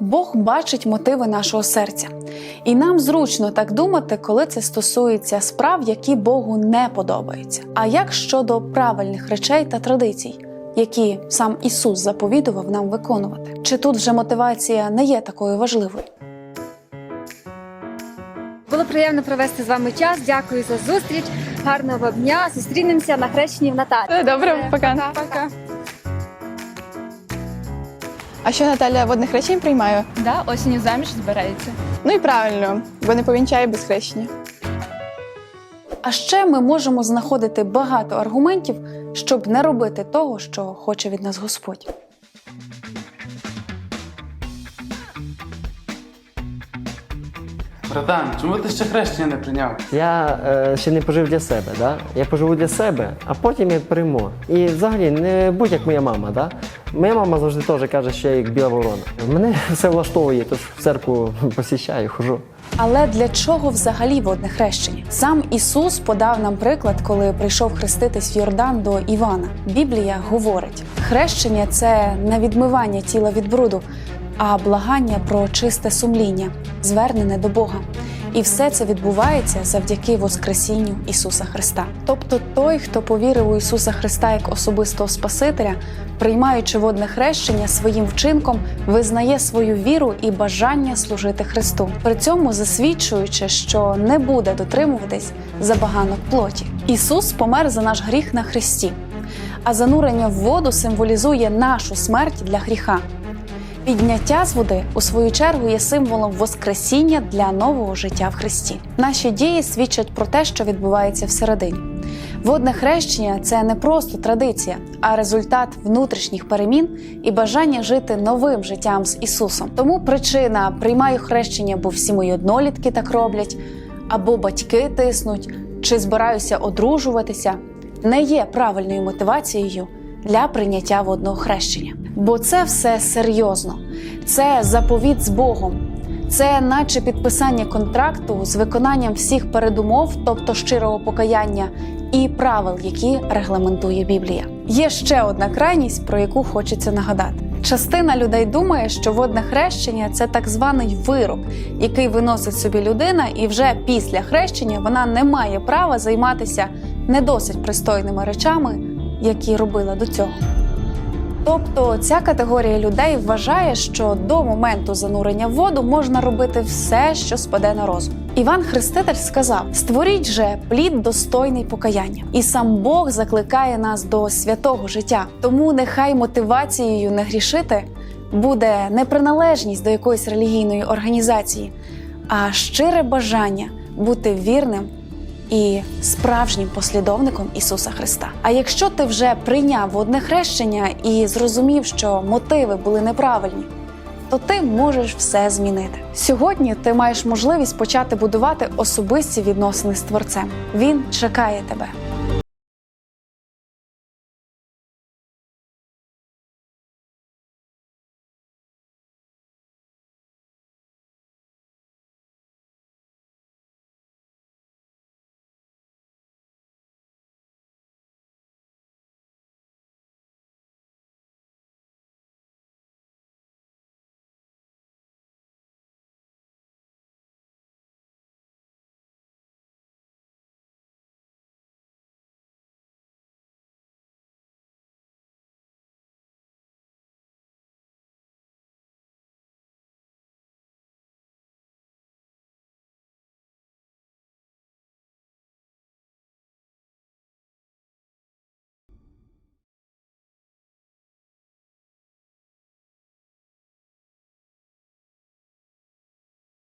Бог бачить мотиви нашого серця, і нам зручно так думати, коли це стосується справ, які Богу не подобаються. А як щодо правильних речей та традицій, які сам Ісус заповідував нам виконувати? Чи тут вже мотивація не є такою важливою? Було приємно провести з вами час. Дякую за зустріч. Гарного дня. Зустрінемося на хрещенні в Наталі. Добре, пока. Пока. А що Наталя водних хрещень приймає? Да, осінню заміж збирається. Ну і правильно, бо не повінчає без хрещення. А ще ми можемо знаходити багато аргументів, щоб не робити того, що хоче від нас Господь. Братан, чому ти ще хрещення не прийняв? Я е, ще не пожив для себе, да? я поживу для себе, а потім я прийму. І взагалі не будь як моя мама. Да? Моя мама завжди теж каже, що я як біла ворона. Мене все влаштовує, тож в церкву посіщаю, хожу. Але для чого взагалі водне хрещення? Сам Ісус подав нам приклад, коли прийшов хреститись в Йордан до Івана. Біблія говорить: хрещення це не відмивання тіла від бруду, а благання про чисте сумління, звернене до Бога. І все це відбувається завдяки Воскресінню Ісуса Христа. Тобто той, хто повірив у Ісуса Христа як особистого Спасителя, приймаючи водне хрещення своїм вчинком, визнає свою віру і бажання служити Христу, при цьому засвідчуючи, що не буде дотримуватись забаганок плоті. Ісус помер за наш гріх на Христі, а занурення в воду символізує нашу смерть для гріха. Підняття з води у свою чергу є символом воскресіння для нового життя в Христі. Наші дії свідчать про те, що відбувається всередині. Водне хрещення це не просто традиція, а результат внутрішніх перемін і бажання жити новим життям з Ісусом. Тому причина приймаю хрещення, бо всі мої однолітки так роблять, або батьки тиснуть, чи збираюся одружуватися, не є правильною мотивацією для прийняття водного хрещення. Бо це все серйозно, це заповіт з Богом, це наче підписання контракту з виконанням всіх передумов, тобто щирого покаяння і правил, які регламентує Біблія. Є ще одна крайність, про яку хочеться нагадати. Частина людей думає, що водне хрещення це так званий вирок, який виносить собі людина, і вже після хрещення вона не має права займатися не досить пристойними речами, які робила до цього. Тобто ця категорія людей вважає, що до моменту занурення в воду можна робити все, що спаде на розум. Іван Хреститель сказав: створіть же плід достойний покаяння, і сам Бог закликає нас до святого життя. Тому нехай мотивацією не грішити буде не приналежність до якоїсь релігійної організації, а щире бажання бути вірним і справжнім послідовником Ісуса Христа. А якщо ти вже прийняв водне хрещення і зрозумів, що мотиви були неправильні, то ти можеш все змінити. Сьогодні ти маєш можливість почати будувати особисті відносини з Творцем. Він чекає тебе.